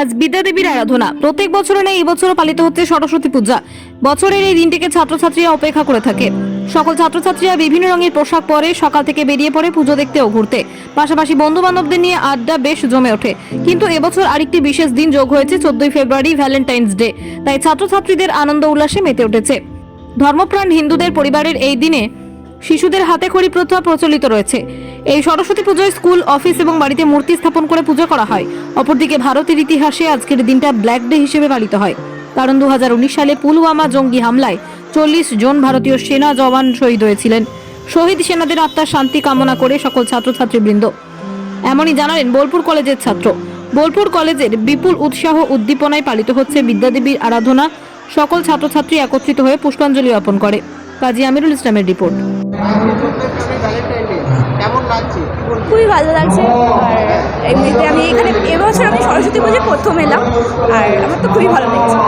আজ বিদ্যাদেবীর আরাধনা। প্রত্যেক বছরে নেই এবছরও পালিত হচ্ছে সরস্বতী পূজা। বছরের এই দিনটিকে ছাত্রছাত্রীরা অপেক্ষা করে থাকে। সকল ছাত্রছাত্রীরা বিভিন্ন রঙের পোশাক পরে, সকাল থেকে বেরিয়ে পড়ে পুজো দেখতে ও ঘুরতে। পাশাপাশি বন্ধু বান্ধবদের নিয়ে আড্ডা বেশ জমে ওঠে। কিন্তু এবছর আরেকটি বিশেষ দিন যোগ হয়েছে চোদ্দই ফেব্রুয়ারি ভ্যালেন্টাইন্স ডে তাই ছাত্রছাত্রীদের আনন্দ উল্লাসে মেতে উঠেছে। ধর্মপ্রাণ হিন্দুদের পরিবারের এই দিনে শিশুদের হাতে খড়ি প্রথা প্রচলিত রয়েছে। এই সরস্বতী পুজোয় স্কুল, অফিস এবং বাড়িতে মূর্তি স্থাপন করে পুজো করা হয়। অপরদিকে ভারতের ইতিহাসে আজকের দিনটা ব্ল্যাক ডে হিসেবে পালিত হয়। কারণ দুহাজার উনিশ সালে পুলওয়ামা জঙ্গি হামলায় চল্লিশ জন ভারতীয় সেনা জওয়ান শহীদ হয়েছিলেন। শহীদ সেনাদের আত্মার শান্তি কামনা করে সকল ছাত্রছাত্রীবৃন্দ। এমনই জানালেন বোলপুর কলেজের ছাত্র। বোলপুর কলেজের বিপুল উৎসাহ উদ্দীপনায় পালিত হচ্ছে বিদ্যাদেবীর আরাধনা। সকল ছাত্রছাত্রী একত্রিত হয়ে পুষ্পাঞ্জলি অর্পণ করে। কাজী আমিরুল ইসলামের রিপোর্ট। কেমন লাগছে কি বলব খুবই ভালো লাগছে। আর এমনিতে আমি এখানে এবছর আমি সরস্বতী পুজো প্রথম এলাম আর আমার তো খুবই ভালো লেগেছে।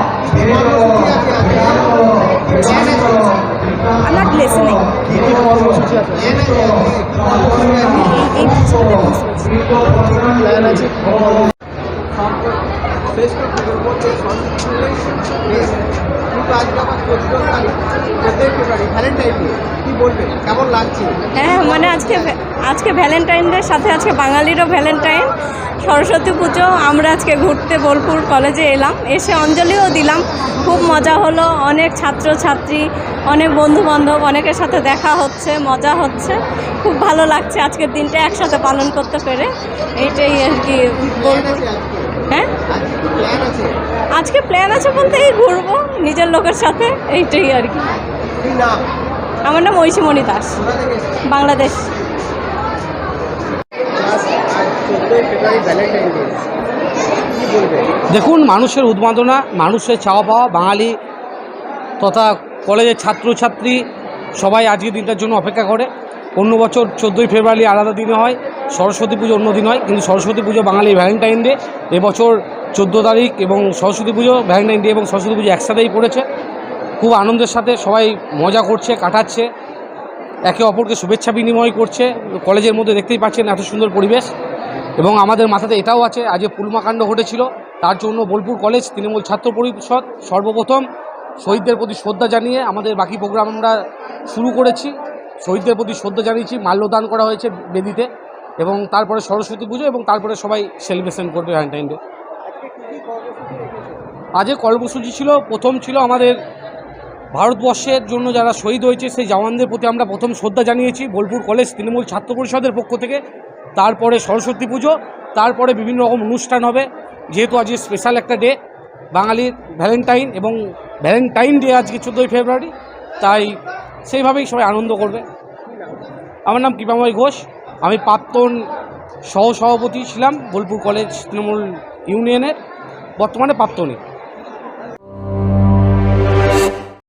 আমার লেসে নেই। ফেব্রুয়ারি ভ্যালেন্টাইন ডে কি কেমন লাগছে? হ্যাঁ মানে আজকে আজকে ভ্যালেন্টাইন ডে সাথে আজকে বাঙালিরও ভ্যালেন্টাইন সরস্বতী পুজো আমরা আজকে ঘুরতে বোলপুর কলেজে এলাম। এসে অঞ্জলিও দিলাম। খুব মজা হলো। অনেক ছাত্র ছাত্রী অনেক বন্ধু বান্ধব অনেকের সাথে দেখা হচ্ছে মজা হচ্ছে। খুব ভালো লাগছে আজকের দিনটা একসাথে পালন করতে পেরে। এইটাই আর কি বলব। হ্যাঁ? আজকে প্ল্যান আছে? বলতে এই ঘুরবো নিজের লোকের সাথে। এইটাই আর কি নাম? আমার নাম ঐশীমণি দাস? বাংলাদেশ। দেখুন, মানুষের উন্মাদনা মানুষের চাওয়া পাওয়া, বাঙালি তথা কলেজের ছাত্রছাত্রী সবাই আজকের দিনটার জন্য অপেক্ষা করে। অন্য বছর চোদ্দোই ফেব্রুয়ারি আলাদা দিনে হয়, সরস্বতী পুজো অন্য দিন হয়, কিন্তু সরস্বতী পুজো বাঙালি ভ্যালেন্টাইন ডে। এবছর চোদ্দ তারিখ এবং সরস্বতী পুজো ভ্যালেন্টাইন ডে এবং সরস্বতী পুজো একসাথেই পড়েছে। খুব আনন্দের সাথে সবাই মজা করছে, কাটাচ্ছে। একে অপরকে শুভেচ্ছা বিনিময় করছে। কলেজের মধ্যে দেখতেই পাচ্ছেন এত সুন্দর পরিবেশ। এবং আমাদের মাথাতে এটাও আছে আজ পুলমাকাণ্ড ঘটেছিল। তার জন্য বোলপুর কলেজ তৃণমূল ছাত্র পরিষদ সর্বপ্রথম শহীদদের প্রতি শ্রদ্ধা জানিয়ে আমাদের বাকি প্রোগ্রাম আমরা শুরু করেছি। শহীদদের প্রতি শ্রদ্ধা জানিয়েছি, মাল্যদান করা হয়েছে বেদিতে। এবং তারপরে সরস্বতী পুজো এবং তারপরে সবাই সেলিব্রেশন করবে ভ্যালেন্টাইন ডে। আজকে কর্মসূচি ছিল, প্রথম ছিল আমাদের ভারতবর্ষের জন্য যারা শহীদ হয়েছে, সেই জওয়ানদের প্রতি আমরা প্রথম শ্রদ্ধা জানিয়েছি। বোলপুর কলেজ তৃণমূল ছাত্র পরিষদের পক্ষ থেকে। তারপরে সরস্বতী পুজো, তারপরে বিভিন্ন রকম অনুষ্ঠান হবে। যেহেতু আজকে স্পেশাল একটা ডে বাঙালির ভ্যালেন্টাইন এবং ভ্যালেন্টাইন ডে আজকে চোদ্দোই ফেব্রুয়ারি, তাই সেইভাবেই সবাই আনন্দ করবে। আমার নাম কৃপাময় ঘোষ, আমি প্রাক্তন সহ সভাপতি ছিলাম বোলপুর কলেজ তৃণমূল ইউনিয়নের, বর্তমানে প্রাক্তনী।